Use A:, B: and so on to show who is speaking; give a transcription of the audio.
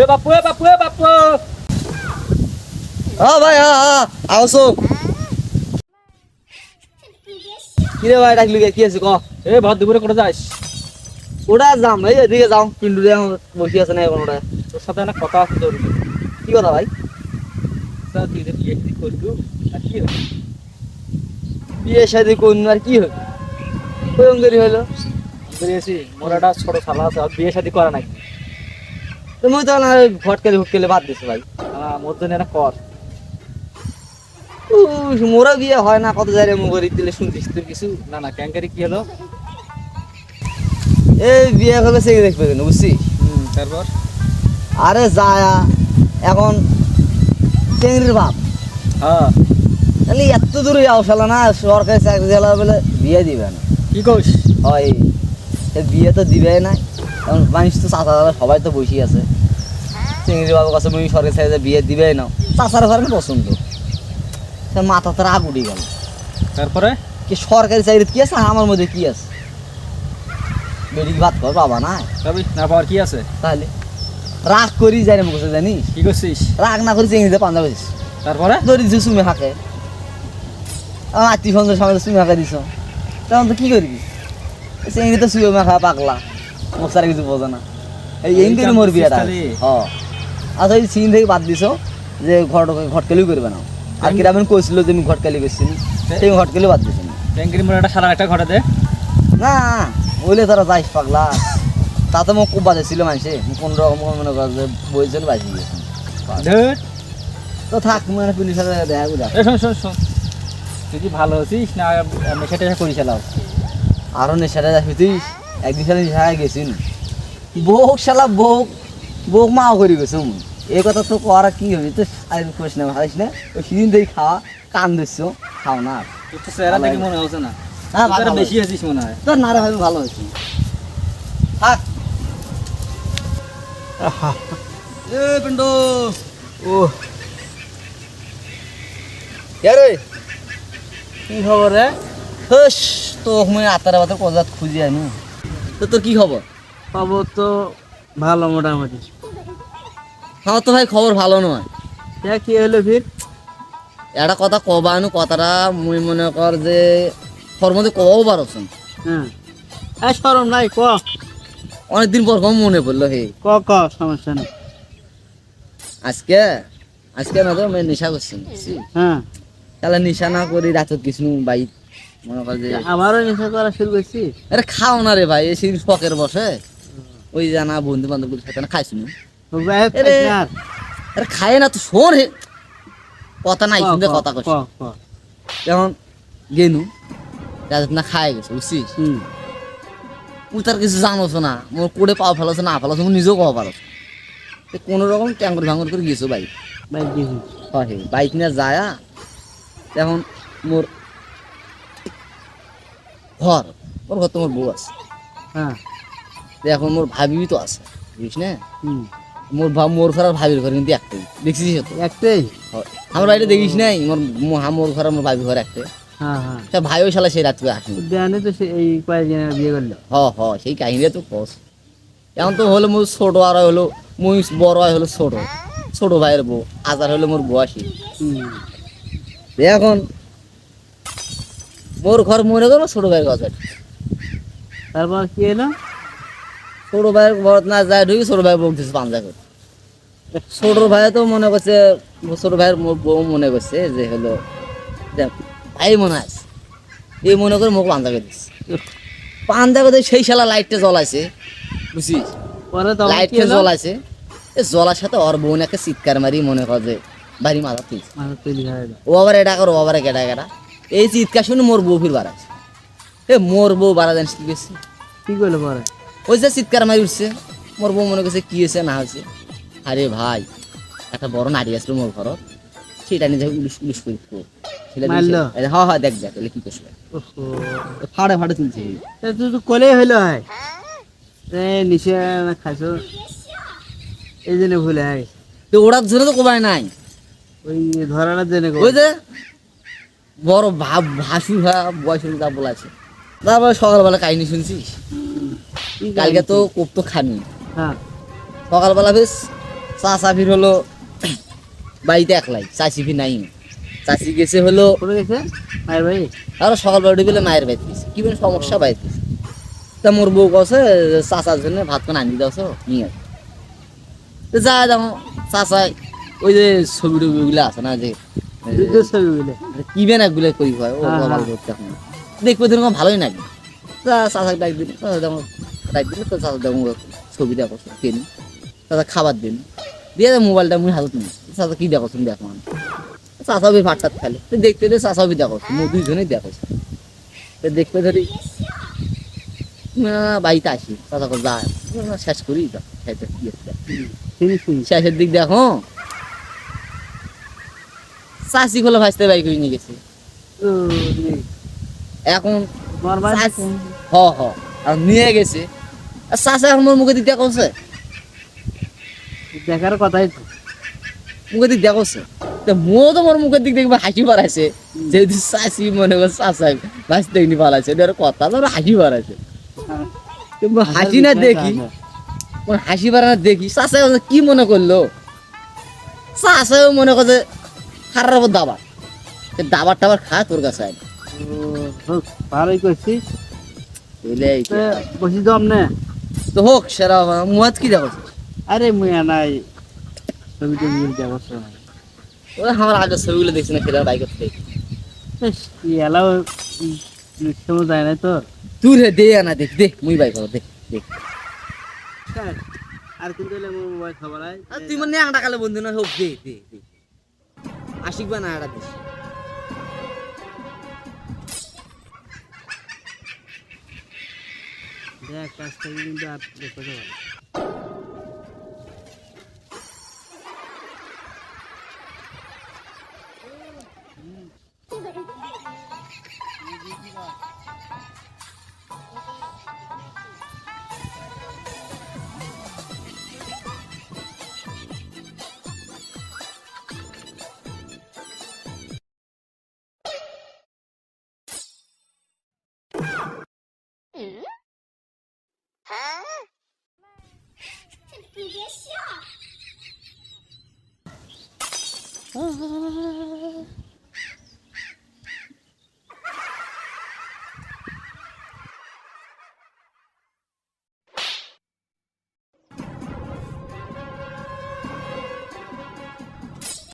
A: এ বাপু এ বাপু এ বাপু।
B: হ্যাঁ ভাই হ্যাঁ আসো। কিরে ভাই ডাকলি কি আছে ক?
A: এ ভর দুপুরে করে যাস?
B: ওটা যাম এই এদিকে যাও পিন্টু দিয়ে বসে আছে না এখন ওটা
A: তোর সাথে একটা কথা আছে জরুরি
B: কি কথা ভাই?
A: তুই বিয়ে ঠিক করবি আর কি হবে?
B: বিয়ে শাদি আর কি হবে? হলো?
A: বেরিয়েছি মোর একটা ছোট শালা আছে বিয়ে শাদি করা নাকি
B: তুমি তো না ঘটকালি হুটকালি বাদ দিছো ভাই।
A: মোর জন্য একটা কর।
B: মোরা বিয়ে হয় না কত জায়গায় মুগরি দিলে শুনতিস তুই কিছু?
A: না না ক্যাঙ্কারি কি হলো?
B: এই বিয়ে হলে সেই দেখবে কেন বুঝছিস?
A: হুম তারপর?
B: আরে যায়া এখন চেংড়ির বাপ।
A: হ্যাঁ।
B: তাহলে এত দূরে যাও শালা না সরকারি চাকরি দিলা বলে বিয়ে দিবে না।
A: কি কইস?
B: হয় বিয়ে তো দিবে না। কারণ মানুষ তো চাচা সবাই তো বসে আছে। চিংড়ি বাবুর কাছে মুই সরকারি চাকরি বিয়ে দিবে না। চাচার ঘরে পছন্দ? মাথা তো রাগ উঠে গেল।
A: তারপরে?
B: কি সরকারি চাকরি কি আছে? আমার মধ্যে কি আছে? বেড়ি ভাত কর বাবা না
A: তবে না পাওয়ার কি আছে?
B: তাহলে রাগ করি যাই না মুখে জানিস
A: কি করছিস?
B: রাগ না করি চিংড়িতে পাঞ্জাব দিস
A: তারপরে?
B: ধরি দিছো চুমে হাঁকে। আমার আত্মীয় স্বজনের সামনে চুমে হাঁকে দিছ। তখন তো কি করবি? চিংড়ি তো চুয়ে মাখা পাগলা। মশারা কিছু বোঝে না। এই
A: কাম
B: মোর বিয়েটা
A: খালি?
B: হ আচ্ছা এই সিন থেকে বাদ দিছো যে ঘট ঘটকালি করবে না। আর কিরামেন কইছিল যে আমি ঘটকালি করছি সেই ঘটকালি বাদ দিছো।
A: ক্যাঙ্কারি মোর একটা শালা একটা ঘরে দে।
B: না বলে তারা যাইস পাগলা। তাতে মোক খুব বাজে ছিল মানুষে কোন রকম মনে কর যে বইছেন বাজি তো থাক মানে পুলিশের দেখা
A: এ শোন শোন শোন। তুই কি ভালো আছিস না নেশা টেশা করিস এলাও
B: আরও নেশাটা তুই? একদিন সাথে নেশায় গেছিন বউক শালা বউক বউক মাও করে গেছো এই কথা তো করা কি হবে? তো আর করিস না ভাবিস না? ওই সেদিন থেকে খাওয়া কান দিচ্ছ খাও না।
A: তোর তো চেহারা দেখে মনে হচ্ছে না।
B: হ্যাঁ ভালো বেশি
A: আছিস মনে হয়।
B: তোর নারে ভাবি ভালো হয়েছে থাক। এ পিন্টু। ও
A: কি খবর রে?
B: হস তো মুই আতার বাতার কজাত খুঁজি আনু তো তোর কি খবর?
A: খবর তো ভালো মোটামুটি।
B: আমার তো ভাই খবর ভালো নয়।
A: হ্যাঁ কি হলো ফির?
B: একটা কথা কবা আনু কথাটা মুই মনে কর যে মধ্যে কবাও পারছন
A: হ্যাঁ। এই সরম নাই ক?
B: অনেকদিন পর কম মনে পড়ল হে।
A: ক ক সমস্যা নেই।
B: আজকে আজকে না তো আমি নেশা করছি?
A: হ্যাঁ।
B: তাহলে নেশা না করি রাতত কিছু বাইক
A: আমারও নেশা করা শুরু করছি।
B: আরে খাও না রে ভাই এই সেই শখের বসে। ওই জানা বন্ধু সাথে না খাইছি না? আরে খায় না তো শোন হে। কথা নাই শুনতে কথা গেনু রাত না খায় গেছে বুঝছিস? তুই তার কিছু জানোস না মোর কোড়ে পাও ফেলাছ না আমি নিজেও কওয়া পারছ কোনো রকম ট্যাঙ্গর ভাঙ্গর করে গেছো বাইক
A: বাইক
B: বাইক নিয়ে যায় এখন মোর ঘর। মোর ঘর তো মোর বউ আছে।
A: হ্যাঁ।
B: এখন মোর ভাবি তো আছে বুঝিস না? মোর ভাব মোর ঘর আর ভাবির ঘর কিন্তু একটাই দেখছিস তো?
A: একটাই?
B: আমার বাড়িতে দেখিস নাই? মোর মো- মোর ঘর আর মোর ভাবি ঘর একটাই।
A: হ্যাঁ হ্যাঁ।
B: ভাইও শালা সেই রাত্রে আসেনি
A: জানি তো এই কয়েকজনের বিয়ে করল।
B: হ হ সেই কাহিনীটা তো কস। এখন তো হলো মোর ছোট আর হলো মুই বড় হয় হলো ছোট। ছোট ভাইয়ের বউ আজার হলো মোর বয়সী
A: হুম।
B: এখন মোর ঘর মনে করো ছোট ভাইয়ের কথা
A: তারপর কি এলো
B: ছোট ভাইয়ের ঘর না যায় ঢুকি ছোট ভাই বলতেছে পাঞ্জা করে। ছোট ভাই তো মনে করছে ছোট ভাইয়ের বউ মনে করছে যে হলো দেখ, ভাই মনে আছে এই মনে করে মুখ পাঞ্জা করে দিচ্ছে পাঞ্জা করে সেই শালা লাইটটা জ্বলাইছে বুঝছিস?
A: পরে কি
B: লাইটটা জ্বলাইছে এ জ্বলার সাথে ওর বোন একটা চিৎকার মারি মনে কর যে বাড়ি মাথা তুলছে।
A: গেল
B: ও আবার এটা কর আবার কেটা কেটা এই চিৎকার শুনে মোর বউ ফির বাড়াচ্ছে এ মোর বউ বাড়া জানিস কি গেছে
A: কি করল পরে
B: ওই যে চিৎকার মারি উঠছে। মোর বউ মনে করছে কি হয়েছে না হয়েছে? আরে ভাই একটা বড় নারী আসলো মোর ঘরত সেটা নিজে উলিশ উলিশ করে হ্যাঁ হ্যাঁ দেখ দেখ তাহলে কি করছে? ফাড়ে ফাড়ে তুলছে।
A: তুই তো কোলেই হইল হয় খাইছো? এই জন্য ভুলে হয়
B: তো ওরার জন্য তো কোবাই নাই।
A: ওই ধরানোর জন্য
B: ওই যে বড় ভাব ভাসু হ্যাঁ বয়স হলে তা বলাছে। তারপরে সকালবেলা কাহিনী শুনছিস? কালকে তো কোপ তো খানি
A: হ্যাঁ।
B: সকালবেলা বেশ চা ফির হলো বাড়িতে একলাই চাচি ফির নাই। চাচি গেছে হলো
A: মায়ের ভাই
B: আর সকালবেলা উঠে মায়ের বাড়িতে গেছে। কি সমস্যা বাড়িতে? গেছে তা মোর বউ কছে চাচার জন্য ভাত করে আনি দাও নিয়ে। তো যা দেখো চাচাই ওই যে ছবি টবিগুলো আছে না যে
A: যুদ্ধের ছবি বুঝলে
B: কি বেন একগুলো করি হয়? ও
A: হ্যাঁ,
B: ভালো। করতে এখন। দেখব ভালোই নাকি? তা ডাক দিন ডাক দিন তো চাচা দেখো ছবি দেখো কিনি চাচা খাবার দিন। দিয়ে মোবাইলটা মুই হাতত নিই চাচা কি দেখো তুমি দেখো আমি। চাচা বি ভাত টাত খালে তো দেখতে দেখতে চাচা বি দেখো মু দুইজনেই দেখো তো দেখতে ধরি। বাড়িতে আসি। চাচা যা শেষ করি।
A: চিনি
B: শেষের দিক দেখো। চাষি খোলা ভাজতে বাড়ি করে নিয়ে গেছে। এখন হ হ। আর নিয়ে গেছে। আর চাষা এখন মোর মুখে দেখা
A: দেখার কথাই তো।
B: মুখে দিক তো মো তো মোর মুখের দিক দেখবে হাসি বাড়াইছে। যেহেতু চাষি মনে করে ভাসতে পালাইছে কথা তো হাসি বাড়াইছে। হাসি না দেখি। হাসি দেখি। চাষা কি মনে করল? চাষাও মনে করছে খারাপ দাবার তো দাবার টাবার খা তোর কাছে আয়।
A: ও, ভালোই করছি
B: বুঝলে এই
A: তো
B: কি?
A: বসি তো আমনে।
B: তো হোক সেরা মুহাত কি দেখো
A: আরে মুয়া নাই। ছবি টবি দেখো
B: ওরা আমার আগে ছবিগুলো দেখছি না খেলা বাইক থেকে
A: এলাও সময় যায় না তো।
B: তুই রে দে না দেখ দে মুই বাইক দে দেখ
A: আর কিন্তু মোবাইল খবর
B: আর তুই মানে আংটা কালে বন্ধু না হোক দে দে দে। আশিক বা না আড়া দিস
A: দেখ কাজটা কিন্তু আর দেখতে পারে Па-па!